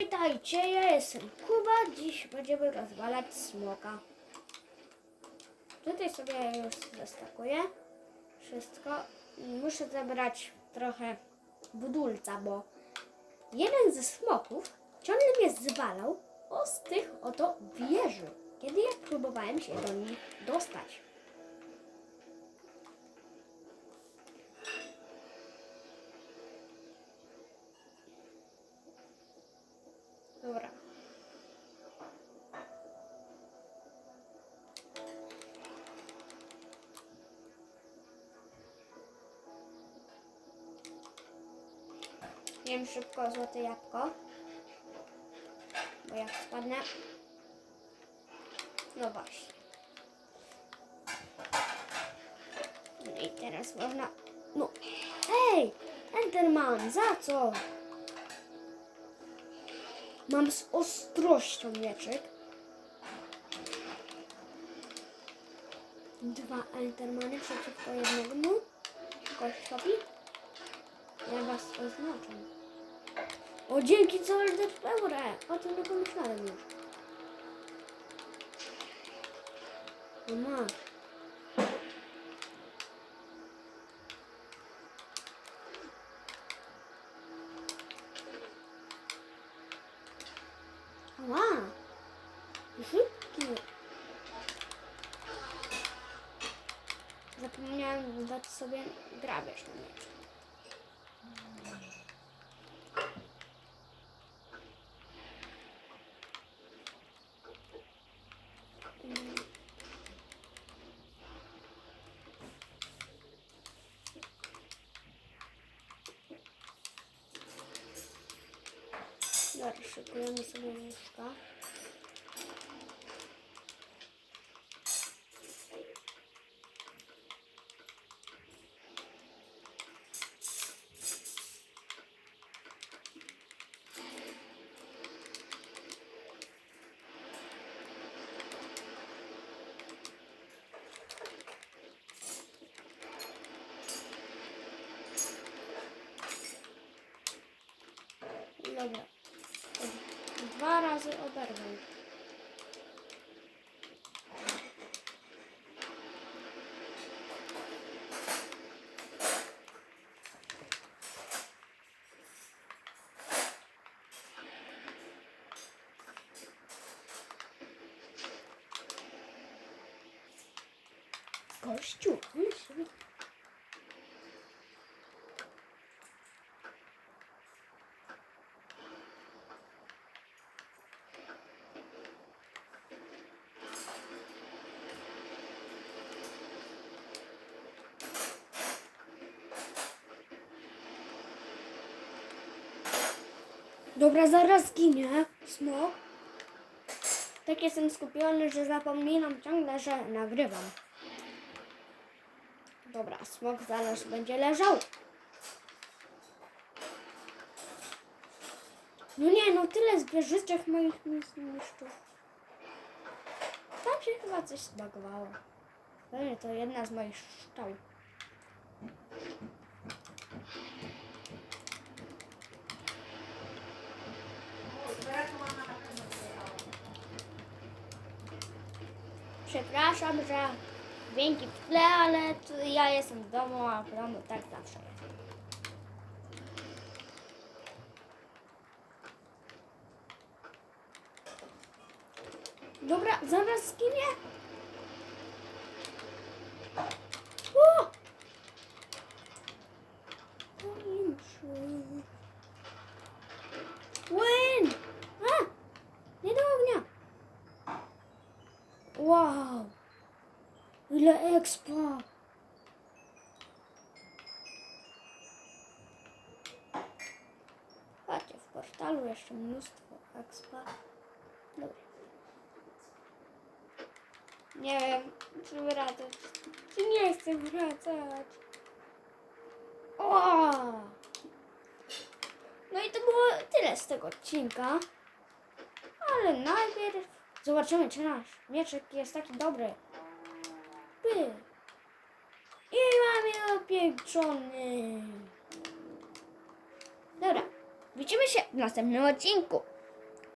Witajcie, ja jestem Kuba. Dziś będziemy rozwalać smoka. Tutaj sobie już zestakuję wszystko. Muszę zebrać trochę budulca, bo jeden ze smoków ciągle mnie zwalał o z tych oto wieży, kiedy ja próbowałem się do nich dostać. Dobra. Jem szybko złote jabłko. Bo jak spadnę. No właśnie. No i teraz można. No. Ej! Enderman, za co? Mam z ostrością mieczyk. Dwa Endermany przeciwko jednemu kościowi. Ja was oznaczam. O, dzięki co Pełre! O tym nie pomyślałem już. No masz. Ła! Szybki. Zapomniałem dać sobie grabież na miecz. Dobra, szykujemy sobie łóżka. Dwa razy oberwę. Kościół, myśl. Dobra, zaraz ginie smok. Tak jestem skupiony, że zapominam ciągle, że nagrywam. Dobra, smok zaraz będzie leżał. No nie, no tyle zwierzyczek moich mi zniszczył. Tam się chyba coś zbagowało. Pewnie to jedna z moich szczał. Przepraszam, że dźwięki w tle, ale ja jestem w domu, a w domu tak zawsze jest. Dobra, zaraz zginie. O! Powiększy. Win! A! Nie do ognia. Wow! Ile expa! Patrzcie, w portalu jeszcze mnóstwo expa. Dobra. Nie wiem, czy wracać. Czy nie chcę wracać. O! No i to było tyle z tego odcinka. Ale najpierw zobaczymy, czy nasz mieczek jest taki dobry. By. I mamy opieczony. Dobra, widzimy się w następnym odcinku.